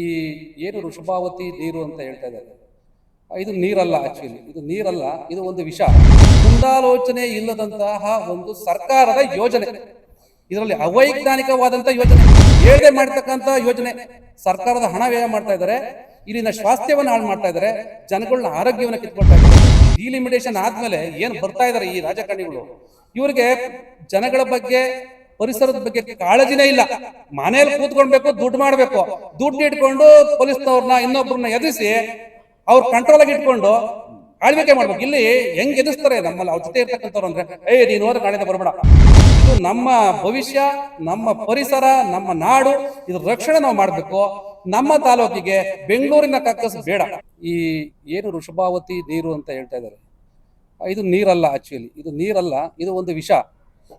ಈ ಏನು ಋಷಭಾವತಿ ನೀರು ಅಂತ ಹೇಳ್ತಾ ಇದ್ದಾರೆ. ಇದು ನೀರಲ್ಲ ಆಕ್ಚುಲಿ ಇದು ನೀರಲ್ಲ, ಇದು ಒಂದು ವಿಷ. ಮುಂದಾಲೋಚನೆ ಇಲ್ಲದಂತಹ ಒಂದು ಸರ್ಕಾರದ ಯೋಜನೆ. ಇದರಲ್ಲಿ ಅವೈಜ್ಞಾನಿಕವಾದಂಥ ಯೋಜನೆ ಹೇಳದೆ ಮಾಡ್ತಕ್ಕಂಥ ಯೋಜನೆ. ಸರ್ಕಾರದ ಹಣ ವ್ಯಯ ಮಾಡ್ತಾ ಇದ್ದಾರೆ. ಇಲ್ಲಿನ ಸ್ವಾಸ್ಥ್ಯವನ್ನು ಹಾಳು ಮಾಡ್ತಾ ಇದ್ದಾರೆ. ಜನಗಳನ್ನ ಆರೋಗ್ಯವನ್ನು ಕಿತ್ಕೊಳ್ತಾ ಇದ್ದಾರೆ. ಡಿಲಿಮಿಟೇಷನ್ ಆದ್ಮೇಲೆ ಏನು ಬರ್ತಾ ಇದ್ದಾರೆ ಈ ರಾಜಕಾರಣಿಗಳು? ಇವರಿಗೆ ಜನಗಳ ಬಗ್ಗೆ ಪರಿಸರದ ಬಗ್ಗೆ ಕಾಳಜಿನೇ ಇಲ್ಲ. ಮನೆಯಲ್ಲಿ ಕೂತ್ಕೊಳ್ಬೇಕು, ದುಡ್ಡು ಮಾಡ್ಬೇಕು. ದುಡ್ಡು ಇಟ್ಕೊಂಡು ಪೊಲೀಸ್ನವ್ರನ್ನ ಇನ್ನೊಬ್ಬರನ್ನ ಎದುರಿಸಿ ಅವ್ರ ಕಂಟ್ರೋಲ್ ಆಗಿ ಇಟ್ಕೊಂಡು ಆಳ್ವಿಕೆ ಮಾಡ್ಬೇಕು. ಇಲ್ಲಿ ಹೆಂಗ್ ಎದುರಿಸ್ತಾರೆ ನಮ್ಮಲ್ಲಿ ಅವ್ರ ಜೊತೆ ಇರ್ತಕ್ಕಂಥವ್ರು ಅಂದ್ರೆ ಏ ನೀನು ಹೋದ್ರೆ ಬರಬೇಡ. ಇದು ನಮ್ಮ ಭವಿಷ್ಯ, ನಮ್ಮ ಪರಿಸರ, ನಮ್ಮ ನಾಡು, ಇದ್ರ ರಕ್ಷಣೆ ನಾವು ಮಾಡಬೇಕು. ನಮ್ಮ ತಾಲೂಕಿಗೆ ಬೆಂಗಳೂರಿನ ಕಕ್ಕಸ್ ಬೇಡ. ಈ ಏನು ಋಷಭಾವತಿ ನೀರು ಅಂತ ಹೇಳ್ತಾ ಇದ್ದಾರೆ. ಇದು ನೀರಲ್ಲ ಆಕ್ಚುಲಿ ಇದು ನೀರಲ್ಲ, ಇದು ಒಂದು ವಿಷ.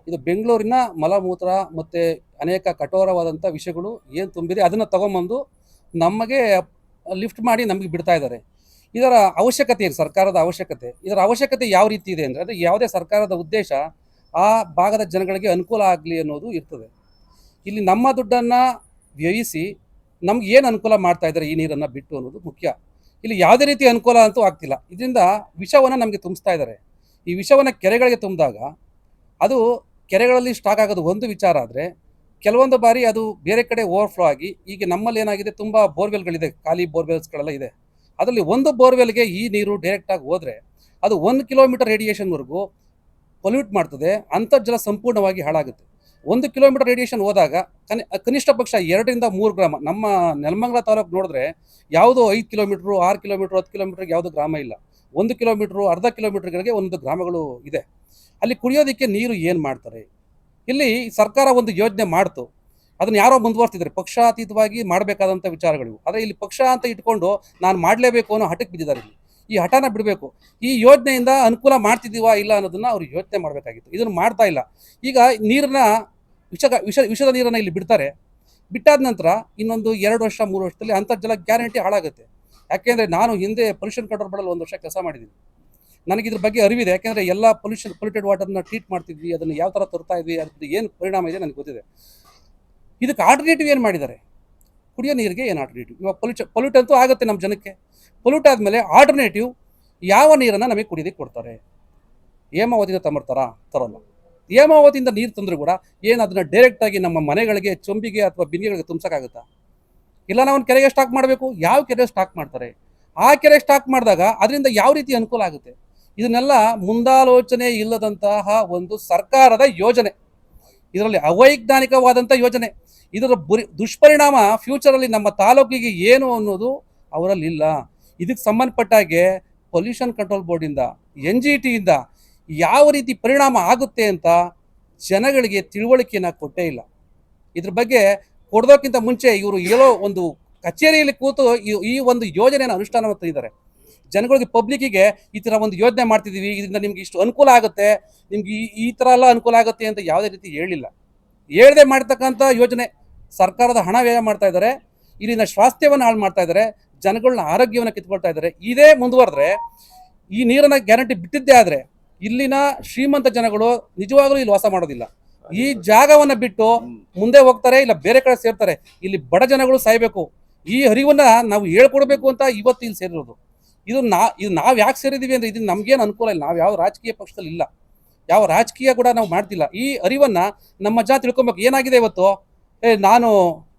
ಇದು ಬೆಂಗಳೂರಿನ ಮಲಮೂತ್ರ ಮತ್ತು ಅನೇಕ ಕಠೋರವಾದಂಥ ವಿಷಯಗಳು ಏನು ತುಂಬಿದೆ ಅದನ್ನು ತೊಗೊಂಬಂದು ನಮಗೆ ಲಿಫ್ಟ್ ಮಾಡಿ ನಮಗೆ ಬಿಡ್ತಾ ಇದ್ದಾರೆ. ಇದರ ಅವಶ್ಯಕತೆ ಇದೆ ಸರ್ಕಾರದ ಅವಶ್ಯಕತೆ. ಇದರ ಅವಶ್ಯಕತೆ ಯಾವ ರೀತಿ ಇದೆ ಅಂದರೆ ಅದು ಯಾವುದೇ ಸರ್ಕಾರದ ಉದ್ದೇಶ ಆ ಭಾಗದ ಜನಗಳಿಗೆ ಅನುಕೂಲ ಆಗಲಿ ಅನ್ನೋದು ಇರ್ತದೆ. ಇಲ್ಲಿ ನಮ್ಮ ದುಡ್ಡನ್ನು ವ್ಯಯಿಸಿ ನಮ್ಗೆ ಏನು ಅನುಕೂಲ ಮಾಡ್ತಾ ಇದ್ದಾರೆ ಈ ನೀರನ್ನು ಬಿಟ್ಟು ಅನ್ನೋದು ಮುಖ್ಯ. ಇಲ್ಲಿ ಯಾವುದೇ ರೀತಿ ಅನುಕೂಲ ಅಂತೂ ಆಗ್ತಿಲ್ಲ. ಇದರಿಂದ ವಿಷವನ್ನು ನಮಗೆ ತುಂಬಿಸ್ತಾ ಇದ್ದಾರೆ. ಈ ವಿಷವನ್ನು ಕೆರೆಗಳಿಗೆ ತುಂಬಿದಾಗ ಅದು ಕೆರೆಗಳಲ್ಲಿ ಸ್ಟಾಕ್ ಆಗೋದು ಒಂದು ವಿಚಾರ ಆದರೆ ಕೆಲವೊಂದು ಬಾರಿ ಅದು ಬೇರೆ ಕಡೆ ಓವರ್ಫ್ಲೋ ಆಗಿ ಈಗ ನಮ್ಮಲ್ಲಿ ಏನಾಗಿದೆ, ತುಂಬ ಬೋರ್ವೆಲ್ಗಳಿದೆ, ಖಾಲಿ ಬೋರ್ವೆಲ್ಸ್ಗಳೆಲ್ಲ ಇದೆ. ಅದರಲ್ಲಿ ಒಂದು ಬೋರ್ವೆಲ್ಗೆ ಈ ನೀರು ಡೈರೆಕ್ಟಾಗಿ ಹೋದರೆ ಅದು ಒಂದು ಕಿಲೋಮೀಟರ್ ರೇಡಿಯೇಷನ್ವರೆಗೂ ಪೊಲ್ಯೂಟ್ ಮಾಡ್ತದೆ, ಅಂತರ್ಜಲ ಸಂಪೂರ್ಣವಾಗಿ ಹಾಳಾಗುತ್ತೆ. ಒಂದು ಕಿಲೋಮೀಟರ್ ರೇಡಿಯೇಷನ್ ಹೋದಾಗ ಕನಿ, ಕನಿಷ್ಠ ಪಕ್ಷ ಎರಡರಿಂದ ಮೂರು ಗ್ರಾಮ, ನಮ್ಮ ನೆಲಮಂಗಲ ತಾಲೂಕು ನೋಡಿದ್ರೆ ಯಾವುದೋ ಐದು ಕಿಲೋಮೀಟ್ರು, ಆರು ಕಿಲೋಮೀಟ್ರ್, ಹತ್ತು ಕಿಲೋಮೀಟ್ರಿಗೆ ಯಾವುದೋ ಗ್ರಾಮ ಇಲ್ಲ. ಒಂದು ಕಿಲೋಮೀಟ್ರು, ಅರ್ಧ ಕಿಲೋಮೀಟ್ರ್ಗಳಿಗೆ ಒಂದು ಗ್ರಾಮಗಳು ಇದೆ. ಅಲ್ಲಿ ಕುಡಿಯೋದಕ್ಕೆ ನೀರು ಏನು ಮಾಡ್ತಾರೆ? ಇಲ್ಲಿ ಸರ್ಕಾರ ಒಂದು ಯೋಜನೆ ಮಾಡ್ತು. ಅದನ್ನು ಯಾರೋ ಮುಂದುವರ್ತಿದ್ದಾರೆ ಪಕ್ಷಾತೀತವಾಗಿ ಮಾಡಬೇಕಾದಂಥ ವಿಚಾರಗಳಿವು. ಆದರೆ ಇಲ್ಲಿ ಪಕ್ಷ ಅಂತ ಇಟ್ಕೊಂಡು ನಾನು ಮಾಡಲೇಬೇಕು ಅನ್ನೋ ಹಠಕ್ಕೆ ಬಿದ್ದಿದ್ದಾರೆ ಇಲ್ಲಿ. ಈ ಹಠನ ಬಿಡಬೇಕು. ಈ ಯೋಜನೆಯಿಂದ ಅನುಕೂಲ ಮಾಡ್ತಿದ್ದೀವಾ ಇಲ್ಲ ಅನ್ನೋದನ್ನು ಅವರು ಯೋಚನೆ ಮಾಡಬೇಕಾಗಿತ್ತು. ಇದನ್ನು ಮಾಡ್ತಾ ಇಲ್ಲ. ಈಗ ನೀರನ್ನ ವಿಷ ವಿಷ, ವಿಷದ ನೀರನ್ನು ಇಲ್ಲಿ ಬಿಡ್ತಾರೆ. ಬಿಟ್ಟಾದ ನಂತರ ಇನ್ನೊಂದು ಎರಡು ವರ್ಷ, ಮೂರು ವರ್ಷದಲ್ಲಿ ಅಂತರ್ಜಲ ಗ್ಯಾರಂಟಿ ಹಾಳಾಗುತ್ತೆ. ಯಾಕೆಂದರೆ ನಾನು ಹಿಂದೆ ಪೊಲ್ಯೂಷನ್ ಕಂಟ್ರೋಲ್ ಮಾಡಲು ಒಂದು ವರ್ಷ ಕೆಲಸ ಮಾಡಿದ್ದೀನಿ. ನನಗೆ ಇದ್ರ ಬಗ್ಗೆ ಅರಿವಿದೆ. ಯಾಕೆಂದರೆ ಎಲ್ಲ ಪೊಲ್ಯೂಷನ್ ಪೊಲ್ಯೂಟೆಡ್ ವಾಟರ್ನ ಟ್ರೀಟ್ ಮಾಡ್ತಿದ್ವಿ, ಅದನ್ನು ಯಾವ ಥರ ತರ್ತಾ ಇದ್ವಿ ಏನು ಪರಿಣಾಮ ಇದೆ ನನಗೆ ಗೊತ್ತಿದೆ. ಇದಕ್ಕೆ ಆಲ್ಟರ್ನೇಟಿವ್ ಏನು ಮಾಡಿದ್ದಾರೆ? ಕುಡಿಯೋ ನೀರಿಗೆ ಏನು ಆಲ್ಟರ್ನೇಟಿವ್ ಇವಾಗ ಪೊಲ್ಯೂಚ ಪೊಲ್ಯೂಟ್ ಅಂತೂ ಆಗುತ್ತೆ ನಮ್ಮ ಜನಕ್ಕೆ. ಪೊಲ್ಯೂಟ್ ಆದಮೇಲೆ ಆಲ್ಟರ್ನೇಟಿವ್ ಯಾವ ನೀರನ್ನು ನಮಗೆ ಕುಡಿಯೋದಕ್ಕೆ ಕೊಡ್ತಾರೆ? ಹೇಮಾವತಿಯಿಂದ ತಂಬರ್ತಾರ ತರೋಲ್ಲ. ಹೇಮಾವತಿಯಿಂದ ನೀರು ತಂದರೂ ಕೂಡ ಏನು ಅದನ್ನು ಡೈರೆಕ್ಟಾಗಿ ನಮ್ಮ ಮನೆಗಳಿಗೆ, ಚೊಂಬಿಗೆ ಅಥವಾ ಬಿನ್ನಿಗಳಿಗೆ ತುಂಬಿಸೋಕ್ಕಾಗುತ್ತಾ? ಇಲ್ಲ ನಾವು ಒಂದು ಕೆರೆಗೆ ಸ್ಟಾಕ್ ಮಾಡಬೇಕು, ಯಾವ ಕೆರೆ ಸ್ಟಾಕ್ ಮಾಡ್ತಾರೆ? ಆ ಕೆರೆ ಸ್ಟಾಕ್ ಮಾಡಿದಾಗ ಅದರಿಂದ ಯಾವ ರೀತಿ ಅನುಕೂಲ ಆಗುತ್ತೆ? ಇದನ್ನೆಲ್ಲ ಮುಂದಾಲೋಚನೆ ಇಲ್ಲದಂತಹ ಒಂದು ಸರ್ಕಾರದ ಯೋಜನೆ. ಇದರಲ್ಲಿ ಅವೈಜ್ಞಾನಿಕವಾದಂಥ ಯೋಜನೆ. ಇದರ ಬುರಿ, ದುಷ್ಪರಿಣಾಮ ಫ್ಯೂಚರಲ್ಲಿ ನಮ್ಮ ತಾಲೂಕಿಗೆ ಏನು ಅನ್ನೋದು ಅವರಲ್ಲಿ ಇಲ್ಲ. ಇದಕ್ಕೆ ಸಂಬಂಧಪಟ್ಟಾಗೆ ಪೊಲ್ಯೂಷನ್ ಕಂಟ್ರೋಲ್ ಬೋರ್ಡಿಂದ ಎನ್ ಜಿ ಟಿಯಿಂದ ಯಾವ ರೀತಿ ಪರಿಣಾಮ ಆಗುತ್ತೆ ಅಂತ ಜನಗಳಿಗೆ ತಿಳುವಳಿಕೆಯನ್ನು ಕೊಟ್ಟೇ ಇಲ್ಲ. ಇದ್ರ ಬಗ್ಗೆ ಕೊಡೋದಕ್ಕಿಂತ ಮುಂಚೆ ಇವರು ಏನೋ ಒಂದು ಕಚೇರಿಯಲ್ಲಿ ಕೂತು ಈ- ಒಂದು ಯೋಜನೆಯನ್ನು ಅನುಷ್ಠಾನ ಮಾಡ್ತಿದ್ದಾರೆ ಜನಗಳಿಗೆ ಪಬ್ಲಿಕ್ಕಿಗೆ ಈ ಥರ ಒಂದು ಯೋಜನೆ ಮಾಡ್ತಿದ್ದೀವಿ, ಇದರಿಂದ ನಿಮ್ಗೆ ಇಷ್ಟು ಅನುಕೂಲ ಆಗುತ್ತೆ, ನಿಮ್ಗೆ ಈ ಈ ಥರ ಎಲ್ಲ ಅನುಕೂಲ ಆಗುತ್ತೆ ಅಂತ ಯಾವುದೇ ರೀತಿ ಹೇಳಿಲ್ಲ. ಹೇಳದೆ ಮಾಡ್ತಕ್ಕಂಥ ಯೋಜನೆ ಸರ್ಕಾರದ ಹಣ ವ್ಯಯ ಮಾಡ್ತಾ ಇದ್ದಾರೆ, ಇಲ್ಲಿನ ಸ್ವಾಸ್ಥ್ಯವನ್ನು ಹಾಳು ಮಾಡ್ತಾ ಇದ್ದಾರೆ ಜನಗಳನ್ನ ಆರೋಗ್ಯವನ್ನು ಕಿತ್ಕೊಳ್ತಾ ಇದ್ದಾರೆ. ಇದೇ ಮುಂದುವರೆದ್ರೆ, ಈ ನೀರನ್ನ ಗ್ಯಾರಂಟಿ ಬಿಟ್ಟಿದ್ದೇ ಆದರೆ ಇಲ್ಲಿನ ಶ್ರೀಮಂತ ಜನಗಳು ನಿಜವಾಗಲೂ ಇಲ್ಲಿ ವಾಸ ಮಾಡೋದಿಲ್ಲ. ಈ ಜಾಗವನ್ನ ಬಿಟ್ಟು ಮುಂದೆ ಹೋಗ್ತಾರೆ ಇಲ್ಲ ಬೇರೆ ಕಡೆ ಸೇರ್ತಾರೆ, ಇಲ್ಲಿ ಬಡ ಜನಗಳು ಸಾಯ್ಬೇಕು. ಈ ಹರಿವನ್ನ ನಾವು ಹೇಳ್ಕೊಡ್ಬೇಕು ಅಂತ ಇವತ್ತು ಇಲ್ಲಿ ಸೇರಿರೋದು. ಇದು ನಾ, ಇದು ನಾವು ಯಾಕೆ ಸೇರಿದೀವಿ ಅಂದ್ರೆ ಇದು ನಮ್ಗೇನು ಅನುಕೂಲ ಇಲ್ಲ. ನಾವು ಯಾವ ರಾಜಕೀಯ ಪಕ್ಷದಲ್ಲಿ ಇಲ್ಲ. ಯಾವ ರಾಜಕೀಯ ಕೂಡ ನಾವು ಮಾಡ್ತಿಲ್ಲ. ಈ ಅರಿವನ್ನ ನಮ್ಮ ಜನ ತಿಳ್ಕೊಬೇಕು. ಏನಾಗಿದೆ ಇವತ್ತು? ಏ, ನಾನು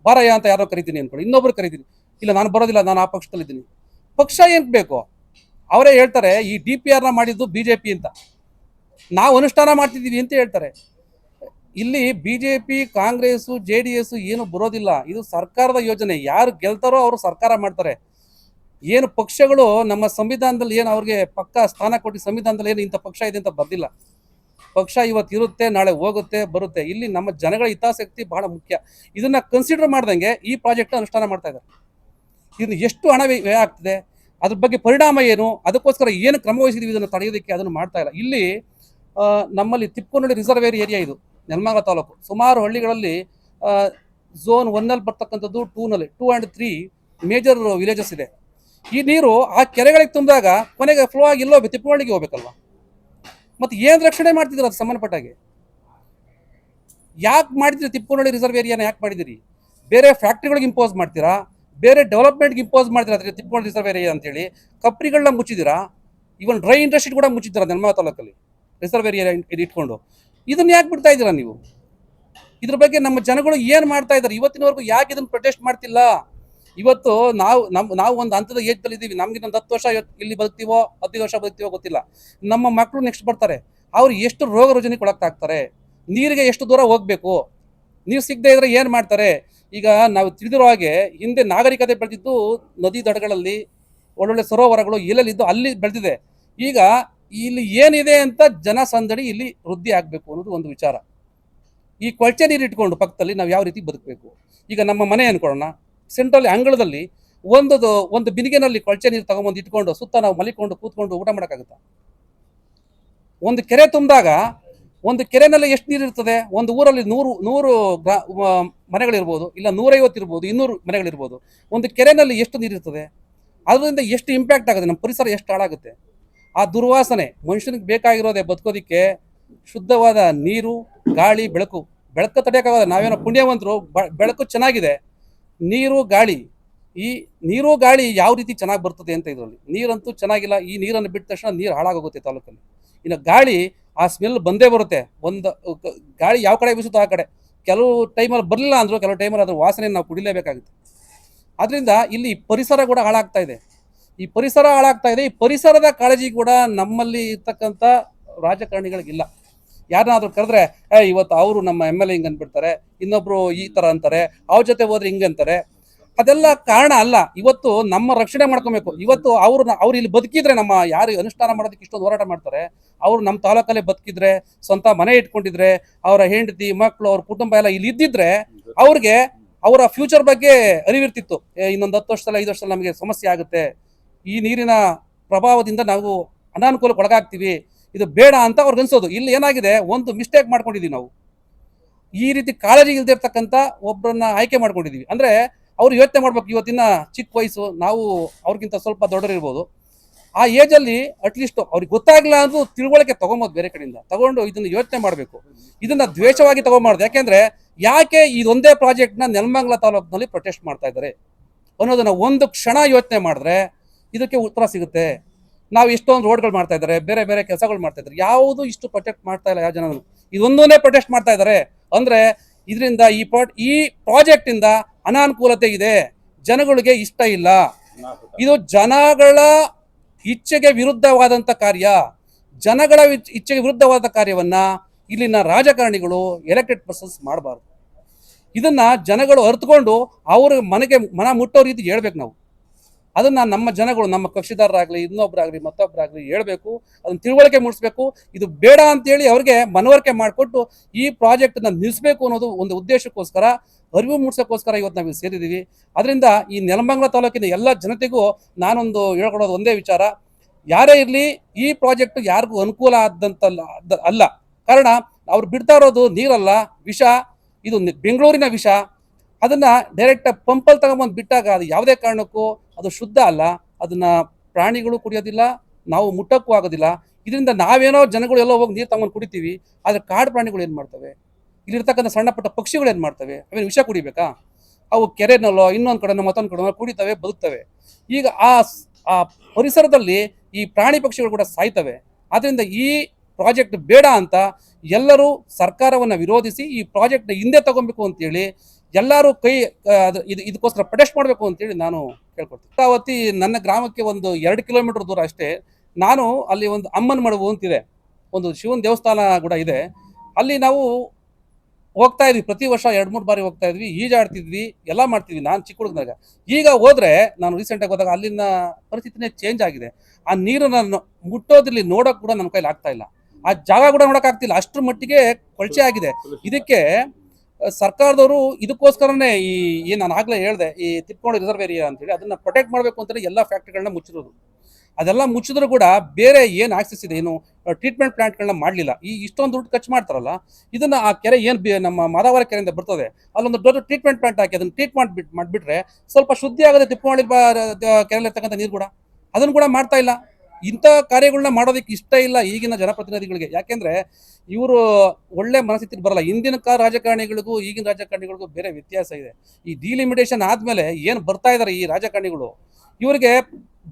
ಬಾರಯ್ಯ ಅಂತ ಯಾರೋ ಕರಿತೀನಿ ಅನ್ಕೊಳ್ಳಿ. ಇನ್ನೊಬ್ರು ಕರಿತೀನಿ. ಇಲ್ಲ, ನಾನು ಬರೋದಿಲ್ಲ. ನಾನು ಆ ಪಕ್ಷದಲ್ಲಿದ್ದೀನಿ. ಪಕ್ಷ ಏನ್ ಬೇಕು? ಅವರೇ ಹೇಳ್ತಾರೆ, ಈ ಡಿ ಪಿ ಆರ್ನ ಮಾಡಿದ್ದು ಬಿ ಜೆ ಪಿ ಅಂತ. ನಾವು ಅನುಷ್ಠಾನ ಮಾಡ್ತಿದ್ದೀವಿ ಅಂತ ಹೇಳ್ತಾರೆ. ಇಲ್ಲಿ B J P J D S ಏನು ಬರೋದಿಲ್ಲ. ಇದು ಸರ್ಕಾರದ ಯೋಜನೆ. ಯಾರು ಗೆಲ್ತಾರೋ ಅವರು ಸರ್ಕಾರ ಮಾಡ್ತಾರೆ. ಏನು ಪಕ್ಷಗಳು ನಮ್ಮ ಸಂವಿಧಾನದಲ್ಲಿ ಏನು ಅವ್ರಿಗೆ ಪಕ್ಕ ಸ್ಥಾನ ಕೊಟ್ಟು ಸಂವಿಧಾನದಲ್ಲಿ ಏನು ಇಂಥ ಪಕ್ಷ ಇದೆ ಅಂತ ಬರ್ದಿಲ್ಲ. ಪಕ್ಷ ಇವತ್ತು ಇರುತ್ತೆ, ನಾಳೆ ಹೋಗುತ್ತೆ, ಬರುತ್ತೆ. ಇಲ್ಲಿ ನಮ್ಮ ಜನಗಳ ಹಿತಾಸಕ್ತಿ ಬಹಳ ಮುಖ್ಯ. ಇದನ್ನ ಕನ್ಸಿಡರ್ ಮಾಡ್ದಂಗೆ ಈ ಪ್ರಾಜೆಕ್ಟ್ ಅನುಷ್ಠಾನ ಮಾಡ್ತಾ ಇದ್ದಾರೆ. ಇದನ್ನು ಎಷ್ಟು ಹಣ ವ್ಯಯ ಆಗ್ತದೆ? ಅದ್ರ ಬಗ್ಗೆ ಪರಿಣಾಮ ಏನು? ಅದಕ್ಕೋಸ್ಕರ ಏನು ಕ್ರಮ ವಹಿಸಿದೀವಿ ಇದನ್ನು ತಡೆಯೋದಕ್ಕೆ ಅದನ್ನು ಮಾಡ್ತಾ ಇಲ್ಲ. ಇಲ್ಲಿ ನಮ್ಮಲ್ಲಿ ತಿಪ್ಪನಹಳ್ಳಿ ರಿಸರ್ವೇರ್ ಏರಿಯಾ ಇದು. ನೆಲಮಂಗಲ ತಾಲೂಕು. ಸುಮಾರು ಹಳ್ಳಿಗಳಲ್ಲಿ ಝೋನ್ ಒನ್ನಲ್ಲಿ ಬರ್ತಕ್ಕಂಥದ್ದು ಟೂನಲ್ಲಿ two and three major villages ಇದೆ. ಈ ನೀರು ಆ ಕೆರೆಗಳಿಗೆ ತುಂಬಿದಾಗ ಕೊನೆಗೆ ಫ್ಲೋ ಆಗಿ ಇಲ್ಲೋ ತಿಪ್ಪನಹಳ್ಳಿಗೆ ಹೋಗ್ಬೇಕಲ್ವ? ಮತ್ತೆ ಏನು ರಕ್ಷಣೆ ಮಾಡ್ತಿದ್ರು ಅದು ಸಂಬಂಧಪಟ್ಟಾಗೆ? ಯಾಕೆ ಮಾಡಿದ್ರಿ ತಿಪ್ಪನಹಳ್ಳಿ ರಿಸರ್ವ್ ಏರಿಯಾನ ಯಾಕೆ ಮಾಡಿದಿರಿ ಬೇರೆ ಫ್ಯಾಕ್ಟ್ರಿಗಳಿಗೆ ಇಂಪೋಸ್ ಮಾಡ್ತೀರಾ? ಬೇರೆ ಡೆವಲಪ್ಮೆಂಟ್ಗೆ ಇಂಪೋಸ್ ಮಾಡ್ತೀರಾ ತಿಪ್ಕೊಂಡು ರಿಸರ್ವ್ ಏರಿಯಾ ಅಂತೇಳಿ ಕಪ್ರಿಗಳನ್ನ ಮುಚ್ಚಿದ್ದೀರಾ? ಇವನ್ ಡ್ರೈ ಇಂಡಸ್ಟ್ರಿ ಕೂಡ ಮುಚ್ಚಿದ್ದೀರಾ ನೆಲಮಂಗಲ ತಾಲೂಕಲ್ಲಿ? ರಿಸರ್ವ್ ಏರಿಯಾ ಇಟ್ಕೊಂಡು. ಇದನ್ನ ಯಾಕೆ ಬಿಡ್ತಾ ಇದ್ದೀರಾ ನೀವು? ಇದ್ರ ಬಗ್ಗೆ ನಮ್ಮ ಜನಗಳು ಏನು ಮಾಡ್ತಾ ಇದ್ದಾರೆ ಇವತ್ತಿನವರೆಗೂ ಯಾಕೆ ಇದನ್ನ ಪ್ರೊಟೆಸ್ಟ್ ಮಾಡ್ತಿಲ್ಲ? ಇವತ್ತು ನಾವು ನಮ್, ನಾವು ಒಂದು ಹಂತದ ಏಜ್ದಲ್ಲಿ ಇದ್ದೀವಿ ನಮ್ಗೆ ಇನ್ನೊಂದು ಹತ್ತು ವರ್ಷ ಇಲ್ಲಿ ಬದುಕ್ತೀವೋ, ಹದಿನೈದು ವರ್ಷ ಬದುಕ್ತೀವೋ ಗೊತ್ತಿಲ್ಲ. ನಮ್ಮ ಮಕ್ಕಳು ನೆಕ್ಸ್ಟ್ ಬರ್ತಾರೆ. ಅವ್ರು ಎಷ್ಟು ರೋಗ ರೋಜನೆ ಕೊಳಕ್ತಾಗ್ತಾರೆ ನೀರಿಗೆ ಎಷ್ಟು ದೂರ ಹೋಗ್ಬೇಕು? ನೀರು ಸಿಗದೆ ಇದ್ರೆ ಏನು ಮಾಡ್ತಾರೆ? ಈಗ ನಾವು ತಿಳಿದಿರೋ ಹಾಗೆ ಹಿಂದೆ ನಾಗರಿಕತೆ ಬೆಳೆದಿದ್ದು ನದಿ ದಡಗಳಲ್ಲಿ ಒಳ್ಳೊಳ್ಳೆ ಸರೋವರಗಳು ಎಲ್ಲೆಲ್ಲಿದ್ದು ಅಲ್ಲಿ ಬೆಳೆದಿದೆ. ಈಗ ಇಲ್ಲಿ ಏನಿದೆ ಅಂತ ಜನಸಂದಣಿ ಇಲ್ಲಿ ವೃದ್ಧಿ ಆಗಬೇಕು ಅನ್ನೋದು ಒಂದು ವಿಚಾರ. ಈ ಕೊಳಚೆ ನೀರು ಇಟ್ಕೊಂಡು ಪಕ್ಕದಲ್ಲಿ ನಾವು ಯಾವ ರೀತಿ ಬದುಕಬೇಕು? ಈಗ ನಮ್ಮ ಮನೆ ಅನ್ಕೊಳ್ಳೋಣ. ಸೆಂಟ್ರಲ್ ಅಂಗಳದಲ್ಲಿ ಒಂದು ಒಂದು ಬಿನಿಗೆನಲ್ಲಿ ಕೊಳಚೆ ನೀರು ತಗೊಂಬಂದು ಇಟ್ಕೊಂಡು ಸುತ್ತ ನಾವು ಮಲಿಕೊಂಡು ಕೂತ್ಕೊಂಡು ಊಟ ಮಾಡೋಕ್ಕಾಗುತ್ತಾ? ಒಂದು ಕೆರೆ ತುಂಬಿದಾಗ ಒಂದು ಕೆರೆನಲ್ಲಿ ಎಷ್ಟು ನೀರು ಇರ್ತದೆ? ಒಂದು ಊರಲ್ಲಿ ನೂರು ನೂರು ಗ್ರಾ ಮನೆಗಳಿರ್ಬೋದು, ಇಲ್ಲ ನೂರೈವತ್ತು ಇರ್ಬೋದು, ಇನ್ನೂರು ಮನೆಗಳಿರ್ಬೋದು. ಒಂದು ಕೆರೆನಲ್ಲಿ ಎಷ್ಟು ನೀರು ಇರ್ತದೆ? ಅದರಿಂದ ಎಷ್ಟು ಇಂಪ್ಯಾಕ್ಟ್ ಆಗುತ್ತೆ? ನಮ್ಮ ಪರಿಸರ ಎಷ್ಟು ಹಾಳಾಗುತ್ತೆ? ಆ ದುರ್ವಾಸನೆ ಮನುಷ್ಯನಿಗೆ ಬೇಕಾಗಿರೋದೇ ಬದುಕೋದಿಕ್ಕೆ ಶುದ್ಧವಾದ ನೀರು, ಗಾಳಿ, ಬೆಳಕು. ಬೆಳಕು ತಡೆಯೋಕ್ಕಾಗ ನಾವೇನೋ ಪುಣ್ಯವಂತರು ಬೆಳಕು ಚೆನ್ನಾಗಿದೆ. ನೀರು, ಗಾಳಿ. ಈ ನೀರು, ಗಾಳಿ ಯಾವ ರೀತಿ ಚೆನ್ನಾಗಿ ಬರ್ತದೆ ಅಂತ ಇದರಲ್ಲಿ. ನೀರಂತೂ ಚೆನ್ನಾಗಿಲ್ಲ. ಈ ನೀರನ್ನು ಬಿಟ್ಟ ತಕ್ಷಣ ನೀರು ಹಾಳಾಗೋಗುತ್ತೆ ತಾಲೂಕಲ್ಲಿ. ಇನ್ನು ಗಾಳಿ, ಆ ಸ್ಮೆಲ್ ಬಂದೇ ಬರುತ್ತೆ. ಒಂದು ಗಾಳಿ ಯಾವ ಕಡೆ ಬೀಸುತ್ತೋ ಆ ಕಡೆ. ಕೆಲವು ಟೈಮಲ್ಲಿ ಬರಲಿಲ್ಲ ಅಂದರೂ, ಕೆಲವು ಟೈಮಲ್ಲಿ ಅದರ ವಾಸನೆ ನಾವು ಕುಡಿಲೇಬೇಕಾಗುತ್ತೆ. ಅದರಿಂದ ಇಲ್ಲಿ ಪರಿಸರ ಕೂಡ ಹಾಳಾಗ್ತಾ ಇದೆ. ಈ ಪರಿಸರ ಹಾಳಾಗ್ತಾ ಇದೆ. ಈ ಪರಿಸರದ ಕಾಳಜಿ ಕೂಡ ನಮ್ಮಲ್ಲಿ ಇರ್ತಕ್ಕಂಥ ರಾಜಕಾರಣಿಗಳಿಗಿಲ್ಲ. ಯಾರನ್ನಾದ್ರೂ ಕರೆದ್ರೆ, ಏ, ಇವತ್ತು ಅವರು ನಮ್ಮ ಎಂ ಎಲ್ ಎ ಹಿಂಗೆ ಅಂದ್ಬಿಡ್ತಾರೆ ಇನ್ನೊಬ್ರು ಈ ಥರ ಅಂತಾರೆ, ಅವ್ರ ಜೊತೆ ಹೋದ್ರೆ ಹಿಂಗೆ ಅಂತಾರೆ. ಅದೆಲ್ಲ ಕಾರಣ ಅಲ್ಲ. ಇವತ್ತು ನಮ್ಮ ರಕ್ಷಣೆ ಮಾಡ್ಕೊಬೇಕು. ಇವತ್ತು ಅವ್ರನ್ನ, ಅವ್ರು ಇಲ್ಲಿ ಬದುಕಿದ್ರೆ ನಮ್ಮ ಯಾರು ಅನುಷ್ಠಾನ ಮಾಡೋದಕ್ಕೆ ಇಷ್ಟೊಂದು ಹೋರಾಟ ಮಾಡ್ತಾರೆ. ಅವ್ರು ನಮ್ಮ ತಾಲೂಕಲ್ಲೇ ಬದುಕಿದ್ರೆ, ಸ್ವಂತ ಮನೆ ಇಟ್ಕೊಂಡಿದ್ರೆ, ಅವರ ಹೆಂಡತಿ ಮಕ್ಕಳು ಅವ್ರ ಕುಟುಂಬ ಎಲ್ಲ ಇಲ್ಲಿ ಇದ್ದಿದ್ರೆ ಅವ್ರಿಗೆ ಅವರ ಫ್ಯೂಚರ್ ಬಗ್ಗೆ ಅರಿವಿರ್ತಿತ್ತು. ಇನ್ನೊಂದು ಹತ್ತು ವರ್ಷದಲ್ಲಿ, ಐದು ವರ್ಷದಲ್ಲಿ ನಮಗೆ ಸಮಸ್ಯೆ ಆಗುತ್ತೆ. ಈ ನೀರಿನ ಪ್ರಭಾವದಿಂದ ನಾವು ಅನಾನುಕೂಲಕ್ಕೆ ಒಳಗಾಗ್ತೀವಿ. ಇದು ಬೇಡ ಅಂತ ಅವ್ರಿಗೆ ಅನ್ಸೋದು. ಇಲ್ಲಿ ಏನಾಗಿದೆ? ಒಂದು ಮಿಸ್ಟೇಕ್ ಮಾಡ್ಕೊಂಡಿದ್ದೀವಿ ನಾವು. ಈ ರೀತಿ ಕಾಳಜಿ ಇಲ್ದೇ ಇರ್ತಕ್ಕಂಥ ಒಬ್ಬರನ್ನ ಆಯ್ಕೆ ಮಾಡ್ಕೊಂಡಿದೀವಿ. ಅಂದ್ರೆ ಅವ್ರು ಯೋಚನೆ ಮಾಡ್ಬೇಕು, ಇವತ್ತಿನ ಚಿಕ್ಕ ವಯಸ್ಸು, ನಾವು ಅವ್ರಿಗಿಂತ ಸ್ವಲ್ಪ ದೊಡ್ಡರಿರ್ಬೋದು ಆ ಏಜಲ್ಲಿ ಅಟ್ಲೀಸ್ಟ್ ಅವ್ರಿಗೆ ಗೊತ್ತಾಗ್ಲಿಲ್ಲ ಅಂದ್ರೂ ತಿಳುವಳಿಕೆ ತಗೊಂಬೋದು ಬೇರೆ ಕಡೆಯಿಂದ. ತಗೊಂಡು ಇದನ್ನು ಯೋಚನೆ ಮಾಡಬೇಕು. ಇದನ್ನ ದ್ವೇಷವಾಗಿ ತಗೊಂಬಾರ್ದು. ಯಾಕೆಂದ್ರೆ ಯಾಕೆ ಇದೊಂದೇ ಪ್ರಾಜೆಕ್ಟ್ನ ನೆಲಮಂಗಲ ತಾಲೂಕಿನಲ್ಲಿ ಪ್ರೊಟೆಸ್ಟ್ ಮಾಡ್ತಾ ಇದ್ದಾರೆ? ಅನ್ನೋದನ್ನ ಒಂದು ಕ್ಷಣ ಯೋಚನೆ ಮಾಡಿದ್ರೆ ಇದಕ್ಕೆ ಉತ್ತರ ಸಿಗುತ್ತೆ. ನಾವು ಇಷ್ಟೊಂದು ರೋಡ್ಗಳು ಮಾಡ್ತಾ ಇದ್ದಾರೆ ಬೇರೆ ಬೇರೆ ಕೆಲಸಗಳು ಮಾಡ್ತಾ ಇದ್ದಾರೆ ಯಾವುದು ಇಷ್ಟು ಪ್ರೊಟೆಕ್ಟ್ ಮಾಡ್ತಾ ಇಲ್ಲ ಯಾವ ಜನರು. ಇದೊಂದನ್ನೇ ಪ್ರೊಟೆಸ್ಟ್ ಮಾಡ್ತಾ ಇದ್ದಾರೆ ಅಂದ್ರೆ ಇದರಿಂದ ಈ ಪ್ರಾಟ್ ಈ ಪ್ರಾಜೆಕ್ಟ್ ಇಂದ ಅನಾನುಕೂಲತೆ ಇದೆ. ಜನಗಳಿಗೆ ಇಷ್ಟ ಇಲ್ಲ. ಇದು ಜನಗಳ ಇಚ್ಛೆಗೆ ವಿರುದ್ಧವಾದಂಥ ಕಾರ್ಯ. ಜನಗಳ ಇಚ್- ಇಚ್ಛೆಗೆ ವಿರುದ್ಧವಾದ ಕಾರ್ಯವನ್ನ ಇಲ್ಲಿನ ರಾಜಕಾರಣಿಗಳು ಎಲೆಕ್ಟೆಡ್ ಪರ್ಸನ್ಸ್ ಮಾಡಬಾರ್ದು. ಇದನ್ನ ಜನಗಳು ಅರ್ಥಕೊಂಡು ಅವ್ರ ಮನೆಗೆ ಮನ ಮುಟ್ಟೋ ರೀತಿ ಹೇಳ್ಬೇಕು ನಾವು. ಅದನ್ನ ನಮ್ಮ ಜನಗಳು, ನಮ್ಮ ಕಕ್ಷಿದಾರರಾಗಲಿ ಇನ್ನೊಬ್ಬರಾಗಲಿ ಮತ್ತೊಬ್ಬರಾಗಲಿ ಹೇಳ್ಬೇಕು, ಅದನ್ನ ತಿಳುವಳಿಕೆ ಮೂಡಿಸ್ಬೇಕು. ಇದು ಬೇಡ ಅಂತೇಳಿ ಅವ್ರಿಗೆ ಮನವರಿಕೆ ಮಾಡಿಕೊಟ್ಟು ಈ ಪ್ರಾಜೆಕ್ಟನ್ನು ನಿಲ್ಲಿಸಬೇಕು ಅನ್ನೋದು ಒಂದು ಉದ್ದೇಶಕ್ಕೋಸ್ಕರ, ಅರಿವು ಮೂಡಿಸೋಕ್ಕೋಸ್ಕರ ಇವತ್ತು ನಾವು ಸೇರಿದ್ದೀವಿ ಅದರಿಂದ ಈ ನೆಲಮಂಗಲ ತಾಲೂಕಿನ ಎಲ್ಲ ಜನತೆಗೂ ನಾನೊಂದು ಹೇಳ್ಕೊಡೋದು ಒಂದೇ ವಿಚಾರ. ಯಾರೇ ಇರಲಿ, ಈ ಪ್ರಾಜೆಕ್ಟ್ ಯಾರಿಗೂ ಅನುಕೂಲ ಆದಂತಲ್ಲ, ಅಲ್ಲ. ಕಾರಣ, ಅವ್ರು ಬಿಡ್ತಾ ಇರೋದು ನೀರಲ್ಲ, ವಿಷ, ಇದು ಬೆಂಗಳೂರಿನ ವಿಷ. ಅದನ್ನ ಡೈರೆಕ್ಟ್ ಪಂಪಲ್ಲಿ ತಗೊಂಬಂದು ಬಿಟ್ಟಾಗ ಅದು ಯಾವುದೇ ಕಾರಣಕ್ಕೂ ಅದು ಶುದ್ಧ ಅಲ್ಲ, ಅದನ್ನ ಪ್ರಾಣಿಗಳು ಕುಡಿಯೋದಿಲ್ಲ, ನಾವು ಮುಟ್ಟಕ್ಕೂ ಆಗೋದಿಲ್ಲ. ಇದರಿಂದ ನಾವೇನೋ ಜನಗಳು ಎಲ್ಲೋ ಹೋಗಿ ನೀರು ತಗೊಂಡು ಕುಡಿತೀವಿ, ಆದರೆ ಕಾಡು ಪ್ರಾಣಿಗಳು ಏನು ಮಾಡ್ತವೆ? ಇಲ್ಲಿರ್ತಕ್ಕಂಥ ಸಣ್ಣ ಪುಟ್ಟ ಪಕ್ಷಿಗಳು ಏನು ಮಾಡ್ತವೆ? ಅವೇನು ವಿಷ ಕುಡಿಬೇಕಾ? ಅವು ಕೆರೆನಲ್ಲೋ, ಇನ್ನೊಂದು ಕಡೆನೋ, ಮತ್ತೊಂದು ಕಡೆ ಕುಡಿತವೆ, ಬದುಕ್ತವೆ. ಈಗ ಆ ಆ ಪರಿಸರದಲ್ಲಿ ಈ ಪ್ರಾಣಿ ಪಕ್ಷಿಗಳು ಕೂಡ ಸಾಯ್ತವೆ. ಆದ್ದರಿಂದ ಈ ಪ್ರಾಜೆಕ್ಟ್ ಬೇಡ ಅಂತ ಎಲ್ಲರೂ ಸರ್ಕಾರವನ್ನು ವಿರೋಧಿಸಿ ಈ ಪ್ರಾಜೆಕ್ಟ್ನ ಹಿಂದೆ ತಗೊಬೇಕು ಅಂತೇಳಿ ಎಲ್ಲರೂ ಕೈ ಇದು ಇದಕ್ಕೋಸ್ಕರ ಪ್ರೊಟೆಸ್ಟ್ ಮಾಡಬೇಕು ಅಂತೇಳಿ ನಾನು ಕೇಳ್ಕೊಡ್ತೀನಿ ಅವತ್ತಿ ನನ್ನ ಗ್ರಾಮಕ್ಕೆ ಒಂದು ಎರಡು ಕಿಲೋಮೀಟರ್ ದೂರ ಅಷ್ಟೇ ನಾನು ಅಲ್ಲಿ ಒಂದು ಅಮ್ಮನ ಮಡುವು ಅಂತಿದೆ. ಒಂದು ಶಿವನ ದೇವಸ್ಥಾನ ಕೂಡ ಇದೆ. ಅಲ್ಲಿ ನಾವು ಹೋಗ್ತಾ ಇದ್ವಿ ಪ್ರತಿ ವರ್ಷ ಎರಡು ಮೂರು ಬಾರಿ ಹೋಗ್ತಾ ಇದ್ವಿ ಈಜಾಡ್ತಿದ್ವಿ ಎಲ್ಲ ಮಾಡ್ತಿದ್ವಿ. ನಾನು ಚಿಕ್ಕ ಹುಡುಗನಾಗ. ಈಗ ಹೋದ್ರೆ ನಾನು ರೀಸೆಂಟಾಗಿ ಹೋದಾಗ ಅಲ್ಲಿನ ಪರಿಸ್ಥಿತಿನೇ ಚೇಂಜ್ ಆಗಿದೆ. ಆ ನೀರನ್ನ ಮುಟ್ಟೋದ್ರಲ್ಲಿ ನೋಡೋಕೆ ಕೂಡ ನನ್ನ ಕೈಲಿ ಆಗ್ತಾ ಇಲ್ಲ. ಆ ಜಾಗ ಕೂಡ ನೋಡೋಕ್ಕಾಗ್ತಿಲ್ಲ ಅಷ್ಟರ ಮಟ್ಟಿಗೆ ಕೊಳಚೆ ಆಗಿದೆ. ಇದಕ್ಕೆ ಸರ್ಕಾರದವರು ಇದಕ್ಕೋಸ್ಕರನೇ ಈ ಏನು ನಾನು ಆಗಲೇ ಹೇಳಿದೆ, ಈ ತಿಪ್ಕೊಂಡು ರಿಸರ್ವ್ ಏರಿಯಾ ಅಂತೇಳಿ, ಅದನ್ನು ಪ್ರೊಟೆಕ್ಟ್ ಮಾಡಬೇಕು ಅಂತೇಳಿ ಎಲ್ಲ ಫ್ಯಾಕ್ಟ್ರಿಗಳನ್ನ ಮುಚ್ಚಿರೋದು. ಅದೆಲ್ಲ ಮುಚ್ಚಿದ್ರು ಕೂಡ ಬೇರೆ ಏನು ಆಕ್ಸೆಸ್ ಇದೆ, ಏನು ಟ್ರೀಟ್ಮೆಂಟ್ ಪ್ಲಾಂಟ್ಗಳನ್ನ ಮಾಡಲಿಲ್ಲ. ಈ ಇಷ್ಟೊಂದು ದುಡ್ಡು ಖರ್ಚು ಮಾಡ್ತಾರಲ್ಲ, ಇದನ್ನು ಆ ಕೆರೆ ಏನು ನಮ್ಮ ಮಾದಾವರ ಕೆರೆಯಿಂದ ಬರ್ತದೆ, ಅಲ್ಲೊಂದು ದೊಡ್ಡ ಟ್ರೀಟ್ಮೆಂಟ್ ಪ್ಲಾಂಟ್ ಹಾಕಿ ಅದನ್ನು ಟ್ರೀಟ್ ಮಾಡಿಬಿಟ್ಟು ಮಾಡಿಬಿಟ್ರೆ ಸ್ವಲ್ಪ ಶುದ್ಧಿ ಆಗದೆ ತಿಪ್ಪು ಕೆರೆಯಲ್ಲಿ ಕೆರೆಯಲ್ಲಿರ್ತಕ್ಕಂಥ ನೀರು ಕೂಡ, ಅದನ್ನು ಕೂಡ ಮಾಡ್ತಾ ಇಲ್ಲ. ಇಂಥ ಕಾರ್ಯಗಳನ್ನ ಮಾಡೋದಕ್ಕೆ ಇಷ್ಟ ಇಲ್ಲ ಈಗಿನ ಜನಪ್ರತಿನಿಧಿಗಳಿಗೆ. ಯಾಕೆಂದ್ರೆ ಇವರು ಒಳ್ಳೆ ಮನಸ್ಥಿತಿ ಬರಲ್ಲ. ಹಿಂದಿನ ಕಾ ರಾಜಕಾರಣಿಗಳಿಗೂ ಈಗಿನ ರಾಜಕಾರಣಿಗಳಿಗೂ ಬೇರೆ ವ್ಯತ್ಯಾಸ ಇದೆ. ಈ ಡಿಲಿಮಿಟೇಷನ್ ಆದ್ಮೇಲೆ ಏನು ಬರ್ತಾ ಇದಾರೆ ಈ ರಾಜಕಾರಣಿಗಳು? ಇವರಿಗೆ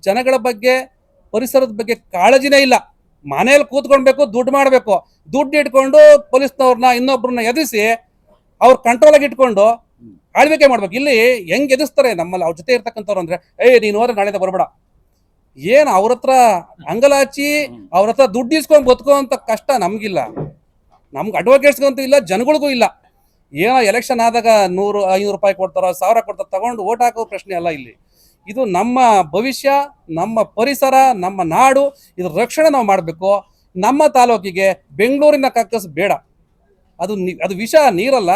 ಜನಗಳ ಬಗ್ಗೆ, ಪರಿಸರದ ಬಗ್ಗೆ ಕಾಳಜಿನೇ ಇಲ್ಲ. ಮನೆಯಲ್ಲಿ ಕೂತ್ಕೊಳ್ಬೇಕು, ದುಡ್ಡು ಮಾಡಬೇಕು. ದುಡ್ಡು ಇಟ್ಕೊಂಡು ಪೊಲೀಸ್ನವ್ರನ್ನ, ಇನ್ನೊಬ್ರನ್ನ ಎದುರಿಸಿ ಅವ್ರ ಕಂಟ್ರೋಲ್ ಆಗಿ ಇಟ್ಕೊಂಡು ಆಳ್ವಿಕೆ ಮಾಡ್ಬೇಕು. ಇಲ್ಲಿ ಹೆಂಗ್ ಎದುರಿಸ್ತಾರೆ ನಮ್ಮಲ್ಲಿ ಅವ್ರ ಜೊತೆ ಇರ್ತಕ್ಕಂಥವ್ರು ಅಂದ್ರೆ, ಏಯ್, ನೀನು ಹೋದ್ರೆ ನಾಳೆ ಬರಬೇಡ. ಏನ್ ಅವ್ರ ಹತ್ರ ಅಂಗಲಾಚಿ ಅವ್ರ ಹತ್ರ ದುಡ್ಡು ಇಸ್ಕೊಂಡ್ ಅಂತ ಕಷ್ಟ ನಮಗಿಲ್ಲ. ನಮ್ಗೆ ಅಡ್ವೊಕೇಟ್ಸ್ಗಂತೂ ಇಲ್ಲ ಜನಗಳಿಗೂ ಇಲ್ಲ. ಏನೋ ಎಲೆಕ್ಷನ್ ಆದಾಗ ನೂರು ಐನೂರು ರೂಪಾಯಿ ಕೊಡ್ತಾರೋ ಸಾವಿರ ಕೊಡ್ತಾರೋ ತಗೊಂಡು ಓಟ್ ಹಾಕೋ ಪ್ರಶ್ನೆ ಅಲ್ಲ ಇಲ್ಲಿ. ಇದು ನಮ್ಮ ಭವಿಷ್ಯ ನಮ್ಮ ಪರಿಸರ ನಮ್ಮ ನಾಡು ಇದ್ರ ರಕ್ಷಣೆ ನಾವು ಮಾಡಬೇಕು. ನಮ್ಮ ತಾಲೂಕಿಗೆ ಬೆಂಗಳೂರಿನ ಕಕ್ಕಸ್ ಬೇಡ. ಅದು ಅದು ವಿಷ ನೀರಲ್ಲ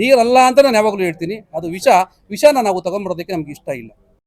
ನೀರಲ್ಲ ಅಂತ ನಾನು ಯಾವಾಗಲೂ ಹೇಳ್ತೀನಿ. ಅದು ವಿಷ ವಿಷನ ನಾವು ತಗೊಂಡ್ಬರೋದಕ್ಕೆ ನಮ್ಗೆ ಇಷ್ಟ ಇಲ್ಲ.